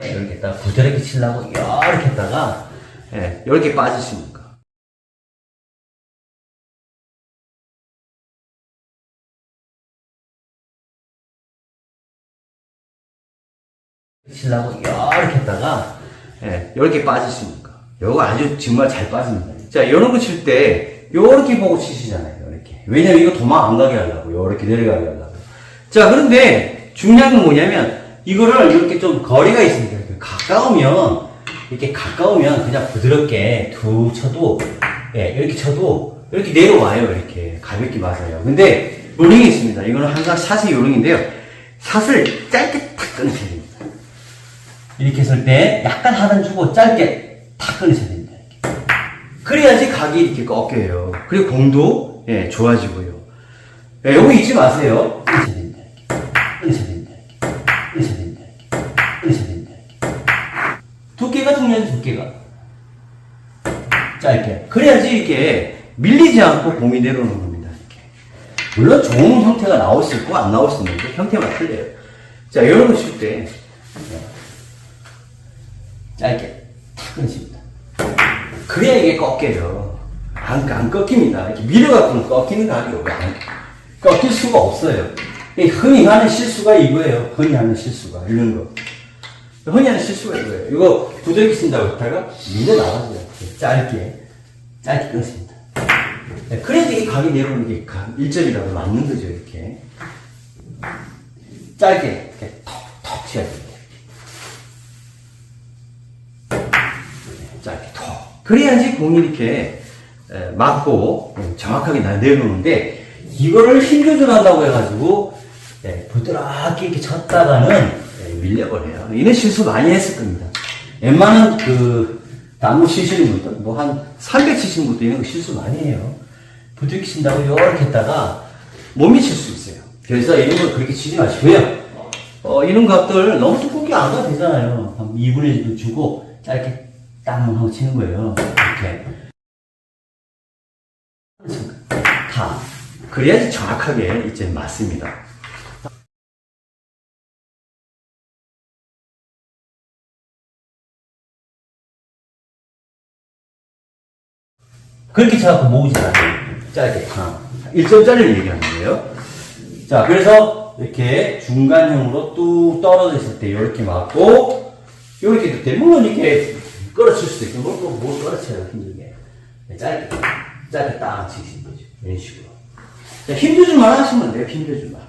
이렇게 했다가 부드럽게 치려고 이렇게 했다가 예, 이렇게 빠지시는 거. 치려고 이렇게 했다가 예, 이렇게 빠지시는 거. 요거 아주 정말 잘 빠집니다. 자, 이런 거 칠때 요렇게 보고 치시잖아요. 이렇게. 왜냐면 이거 도망 안 가게 하려고. 요렇게 내려가게 하려고. 자, 그런데 중요한 건 뭐냐면 이거를 이렇게 좀 거리가 있으니까 이렇게 가까우면 이렇게 가까우면 그냥 부드럽게 툭 쳐도 예, 이렇게 쳐도 이렇게 내려와요. 이렇게 가볍게 맞아요. 근데 요령이 있습니다. 이거는 항상 샷의 요령인데요. 샷을 짧게 탁 끊으셔야 됩니다. 이렇게 했을 때 약간 하단 주고 짧게 탁 끊으셔야 됩니다. 이렇게. 그래야지 각이 이렇게 꺾여요. 그리고 공도 예, 좋아지고요. 예, 요거 잊지 마세요. 끊으셔야 됩니다. 이렇게. 끊으셔야 됩니다. 이렇게. 끊으셔야 됩니다. 이렇게. 두께가 중요하지, 두께가. 짧게. 그래야지 이렇게 밀리지 않고 공이 내려오는 겁니다. 이렇게. 물론 좋은 형태가 나올 수 있고 안 나올 수 있는데 형태가 틀려요. 자, 이런 거 칠 때. 짧게 탁 끊습니다. 그래야 이게 꺾여요. 안, 안 꺾입니다. 이렇게 밀어갖고는 꺾이는 오고 안 꺾일 수가 없어요. 이 흔히 하는 실수가 이거예요. 흔히 하는 실수가 이런 거. 흔히 하는 실수가 이거예요. 이거 부드럽게 쓴다고 했다가 밀어 나가줘요. 짧게 짧게 끊습니다. 네, 그래야지 이 각이 내려오는 게 각, 일점이라고 맞는 거죠. 이렇게 짧게 이렇게 톡톡 쳐야 됩니다. 짧게 톡. 그래야지 공이 이렇게 에, 맞고 음, 정확하게 나 내려오는데 이거를 힘 조절한다고 해가지고 예, 부드럽게 이렇게 쳤다가는 예, 밀려버려요. 이런 실수 많이 했을 겁니다. 웬만한 그 나무 치시는 분들 뭐한 300 치시는 이런 거 실수 많이 해요. 부드럽게 친다고 이렇게 했다가 못 미칠 수 있어요. 그래서 이런 걸 그렇게 치지 마시고요. 어, 이런 각들 너무 두껍게 안 가도 되잖아요. 한 2분의 1 주고 짧게 땅 하고 치는 거예요. 이렇게. 다. 그래야지 정확하게 이제 맞습니다. 그렇게 쳐갖고 모으지 않아요. 짧게. 하나. 1점짜리를 얘기하는 거예요. 자, 그래서 이렇게 중간형으로 뚝 떨어져 있을 때 이렇게 맞고, 이렇게 돼. 물론 이렇게 끌어칠 수도 있고, 뭘, 뭘, 뭘 끌어쳐요, 힘들게. 네, 짧게, 짧게 딱 치시는 거죠. 이런 식으로. 자, 힘줘줄만 하시면 돼요, 힘줘줄만.